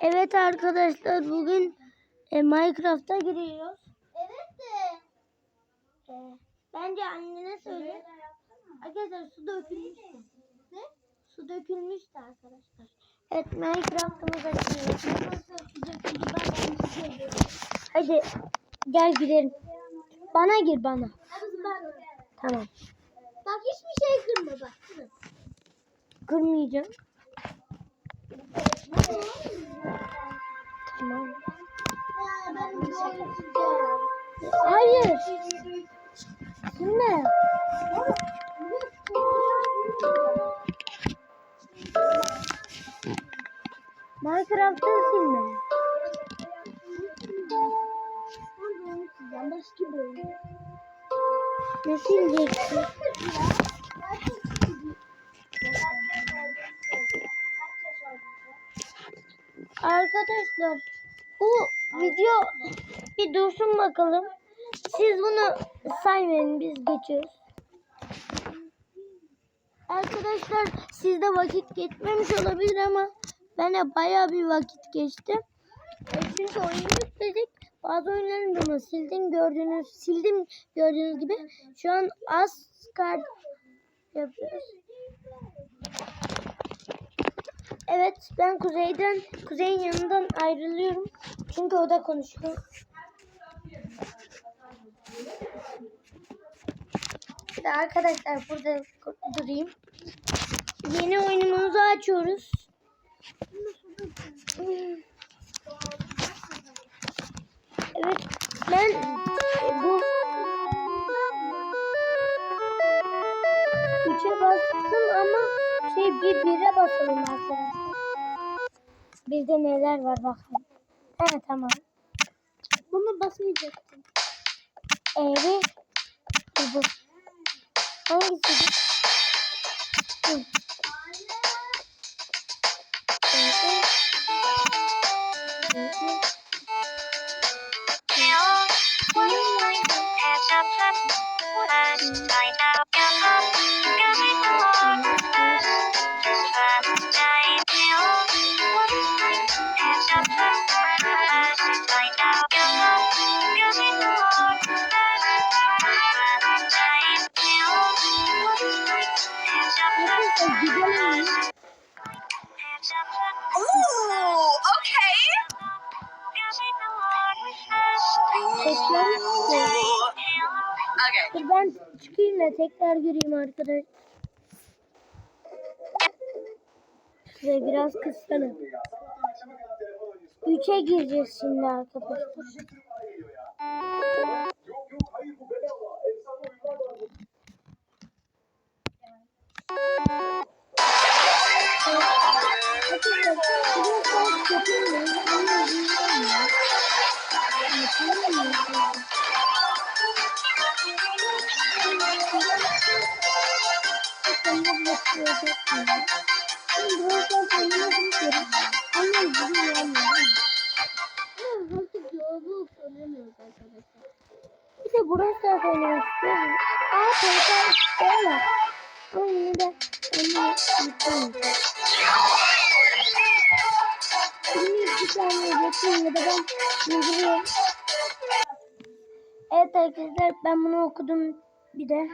Evet arkadaşlar bugün e, Minecraft'a giriyoruz. Evet de. E, bence annene söyle. Arkadaşlar su dökülmüştü. Ne? Su dökülmüştü arkadaşlar. Evet onu söylüyorum. Hadi gel gidelim. Bana gir bana. Tamam. Bak hiçbir şey kırma bak. Kırmayacağım. Tamam. Hayır. Silme. Minecraft'ı silme. Ne sileceksin? Arkadaşlar bu video bir dursun bakalım. Siz bunu saymayın biz geçiyoruz. Arkadaşlar sizde vakit geçmemiş olabilir ama bana bayağı bir vakit geçti. E, Çünkü oyunu yükledik. Bazı oyunlarını da sildim gördüğünüz sildim gördüğünüz gibi. Şu an Asgard yapıyoruz. Evet ben kuzeyden kuzeyin yanından ayrılıyorum. Çünkü o da konuşuyor. İşte arkadaşlar burada durayım. Yeni oyunumuzu açıyoruz. Evet ben bu üçe bastım ama bir bire basalım arkadaşlar. Bizde neler var bakalım. He tamam. Bunu basmayacaktım. Eğri bu. Hangisi? bu? Arkadaşlar Okay. Ben çıkayım da tekrar gireyim arkadaşlar. Şuraya biraz kıskanım. Üçe gireceğiz şimdi arkadaşlar. Arkadaşlar, biraz De burası da oynamak istiyorum. Aa portal istiyorlar. Ama yine de onu istiyorum. Şimdi bir saniye geçeyim ya da ben yürüyorum. Evet arkadaşlar ben bunu okudum bir de.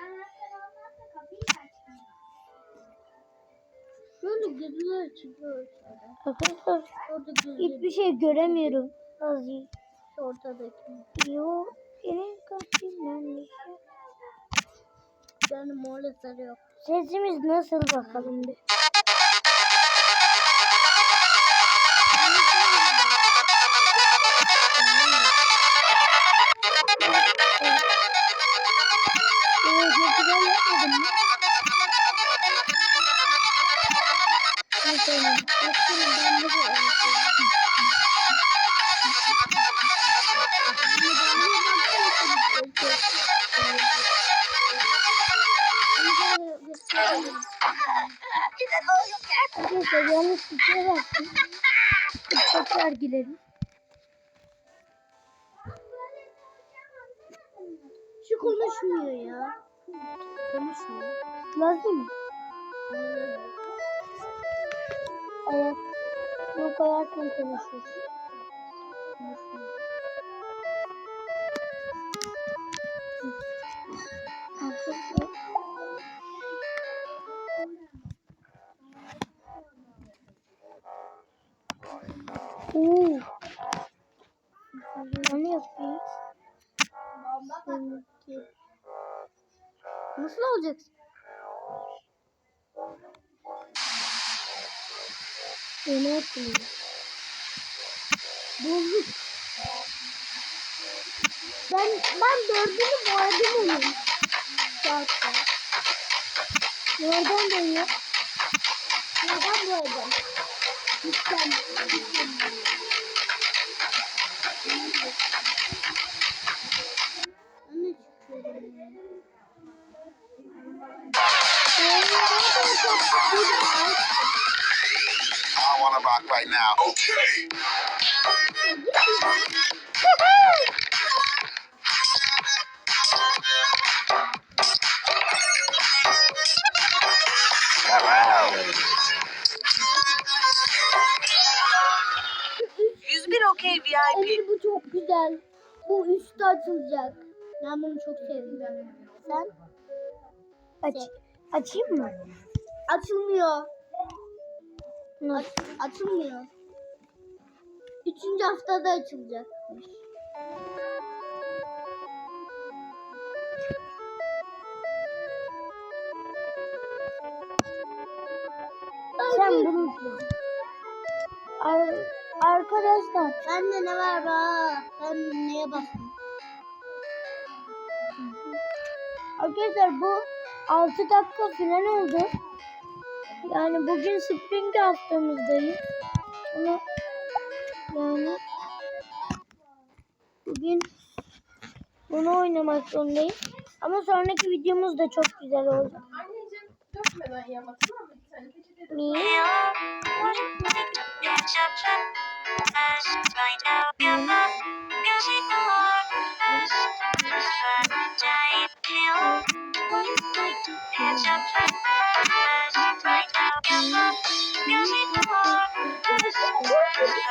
Şöyle gözler çıkıyor şöyle. Arkadaşlar Orada gözler hiçbir şey göremiyorum. Azıcık. ortadaki. Yo, benim bir şey. Yani morla sarı yok. Sesimiz nasıl bakalım bir. Neyse, baksana ben de böyle Arkadaşlar yanlış bir şeye bastım. Tekrar girelim. Şu konuşmuyor ya. Konuşmuyor. Lazım mı? Anladım. Evet. Bunu koyarken konuşuruz. Oo. Ne yapayım? Nasıl olacaksın? Ne yapayım? Bozuk. Ben ben dördünü boyadım onun. Kağıtta. Nereden dönüyor? Neden boyadım? Lütfen. Anne rock right now. Okay. okay VIP. Bu çok güzel. Bu üstte açılacak. Ben bunu çok sevdim. Sen? Aç, açayım mı? Açılmıyor. Nasıl? Aç, açılmıyor. Üçüncü haftada açılacak. Sen bunu Ar Arkadaşlar Bende ne var bak? Ben neye bastım? Arkadaşlar bu 6 dakika falan oldu. Yani bugün spring haftamızdayız. Ama yani bugün bunu oynamak zorundayız. Ama sonraki videomuz da çok güzel olacak. Anneciğim dökmeden yama tamam mı? Bir tane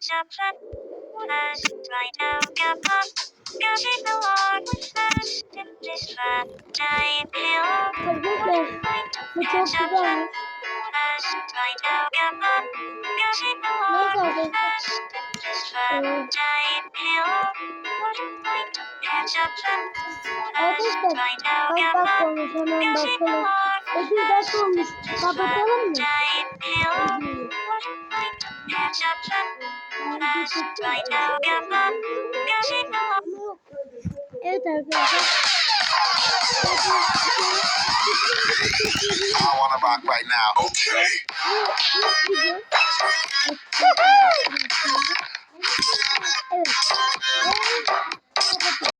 peçete Niye? Right now, come on, go see the Lord with us. This fun, giant hill. Arkadaşlar bu çok güzelmiş. Right now, come on, go see the Neyse Lord with arkadaşlar. us. This fun, giant hill. Would you like to catch up some? Arkadaşlar Right now, kaç come dakika on, olmuş hemen go see the bakalım. Lord 8 dakika olmuş. Kapatalım mı? Giant hill. Would you like to I want to rock right now. Okay.